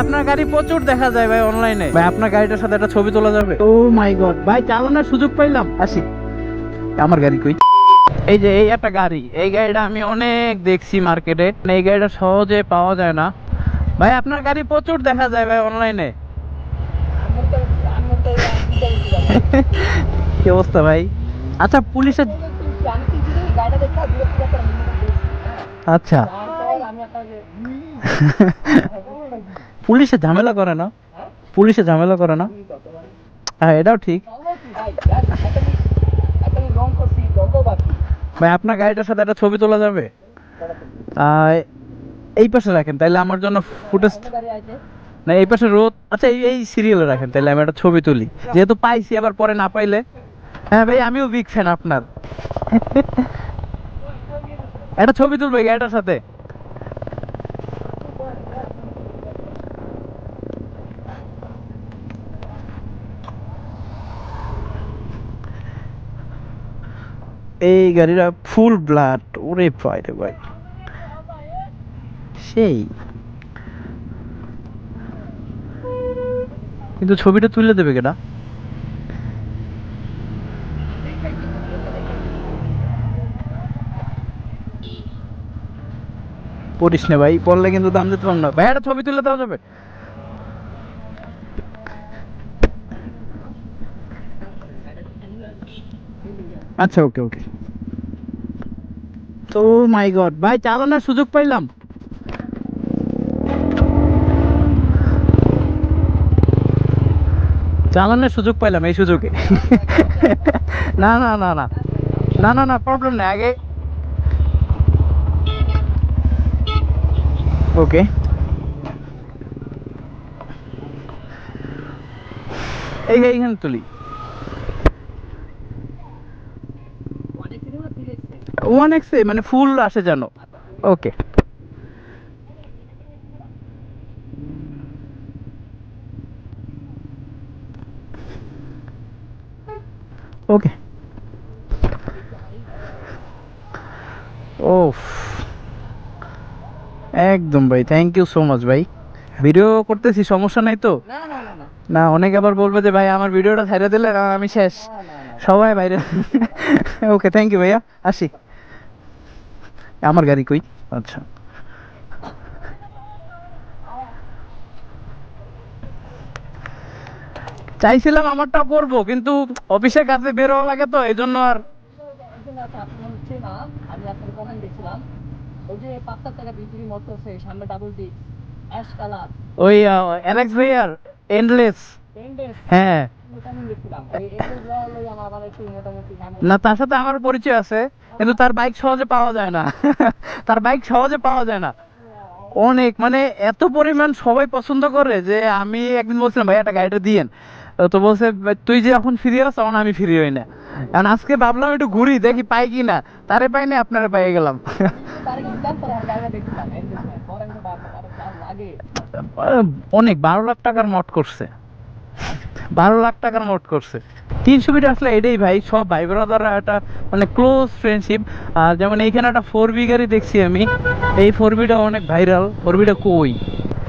আপনার গাড়ি প্রচুর দেখা যায় ভাই অনলাইনে ভাই আপনার গাড়িটার সাথে একটা ছবি তোলা যাবে। ও মাই গড ভাই চালানোর সুযোগ পাইলাম। আসি। আমার গাড়ি কই? এই যে এই একটা গাড়ি। এই গাড়িটা আমি অনেক দেখছি মার্কেটে এই গাড়িটা সহজে পাওয়া যায় না। ভাই আপনার গাড়ি প্রচুর দেখা যায় ভাই অনলাইনে কি অবস্থা ভাই? আচ্ছা পুলিশের আচ্ছা। পুলিশে ঝামেলা করে না। পুলিশে ঝামেলা করে না। হ্যাঁ এটাও ঠিক। ভাই, আপনার গাড়িটার সাথে একটা ছবি তোলা যাবে? এই পাশে রাখেন, তাইলে আমার জন্য ফুটেজ না, এই পাশে রোদ আচ্ছা এই এই সিরিয়ালে রাখেন তাহলে আমি একটা ছবি তুলি। যেহেতু পাইছি, আবার পরে না পাইলে। হ্যাঁ ভাই, আমিও বিগ ফ্যান আপনার। একটা ছবি তুলবে গাড়িটার সাথে। এই গাড়িটা ফুল ব্লাড ওরে ভাই রে ভাই সেই। কিন্তু ছবিটা তুলে দেবে কেনা? পড়িস না ভাই বললে কিন্তু দাম দিতে পারব না। ভাই, একটা ছবি তুলে দেওয়া যাবে। আচ্ছা ওকে ওকে। তো মাই গড ভাই, চালানোর সুযোগ পাইলাম। চালানোর সুযোগ পাইলাম এই সুযোগে। না না না না। না না না প্রবলেম নেই, আগে। ওকে এই এইখানে তুলি। ওয়ান এক্সে মানে ফুল আসে যেন। ওকে ওকে ওফ একদম ভাই থ্যাংক ইউ সো মাচ ভাই। ভিডিও করতেছি সমস্যা নাই তো? না অনেকে আবার বলবে যে ভাই আমার ভিডিওটা ছেড়ে দিলে আমি শেষ। সবাই বাইরে ওকে থ্যাংক ইউ ভাইয়া আসি। আমার গাড়ি কই? আচ্ছা। চাইছিলাম আমারটা করব কিন্তু অফিসের কাছে বের হওয়া লাগে তো এই জন্য আর ওই অ্যালেক্স ভাইয়ার এন্ডলেস হ্যাঁ। না তার সাথে আমার পরিচয় আছে। কিন্তু তার বাইক সহজে পাওয়া যায় না। তার বাইক সহজে পাওয়া যায় না। অনেক মানে এত পরিমাণ সবাই পছন্দ করে যে আমি একদিন বলছিলাম, ভাই, একটা গাড়িটা দিয়েন। তো বলছে তুই যে এখন ফ্রি আস তখন আমি ফ্রি হই না। কারণ আজকে ভাবলাম একটু ঘুরি, দেখি পাই কি না। তারে পাই না আপনারা পাই গেলাম। অনেক, বারো লাখ টাকার মট করছে। বারো লাখ টাকার মোট করছে। তিনশো মিটার আসলে এটাই ভাই, সব ভাই ব্রাদাররা একটা মানে ক্লোজ ফ্রেন্ডশিপ আর যেমন এইখানে একটা ফোর বি গাড়ি দেখছি আমি, এই ফোর বিটা অনেক ভাইরাল ফোর বিটা কই?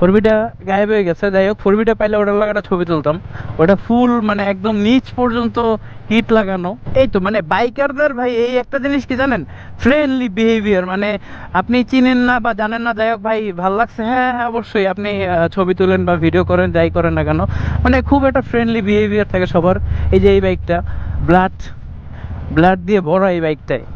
ফোর বিটা গায়েব হয়ে গেছে। যাই হোক ফোর বিটা পাইলে ওটা লাগাটা ছবি তুলতাম। ওটা ফুল মানে একদম নিচ পর্যন্ত হিট লাগানো। এই তো মানে বাইকারদের ভাই, এই একটা জিনিস কি জানেন? ফ্রেন্ডলি বিহেভিয়ার মানে আপনি চিনেন না বা জানেন না, যাই হোক ভাই, ভালো লাগছে। হ্যাঁ হ্যাঁ অবশ্যই আপনি ছবি তুলেন বা ভিডিও করেন, যাই করেন না কেন। মানে খুব একটা ফ্রেন্ডলি বিহেভিয়ার থাকে সবার। এই যে এই বাইকটা ব্লাড ব্লাড দিয়ে ভরা এই বাইকটায়